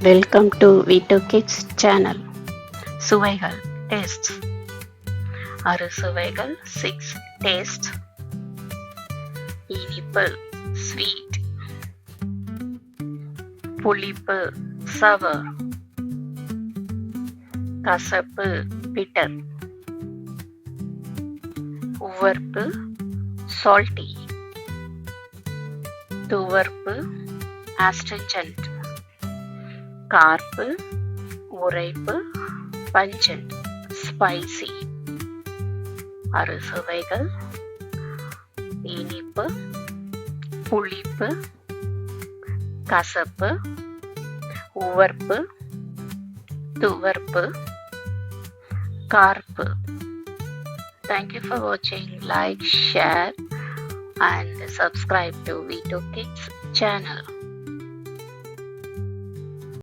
Welcome to வீட்டு kids channel சுவைகள் taste ஆறு சுவைகள் சிக்ஸ் டேஸ்ட் இனிப்பு ஸ்வீட் புளிப்பு சவர் கசப்பு பிட்டர் உவர்ப்பு சால்ட்டி துவர்ப்பு ஆஸ்ட்ரிஜென்ட் கார்ப்பு உரைப்பு பஞ்சன்ட் ஸ்பைசி அறுசுவைகள் இனிப்பு புளிப்பு கசப்பு உவர்ப்பு துவர்ப்பு கார்ப்பு Thank you for watching. Like, share, and subscribe to Vito Kids channel.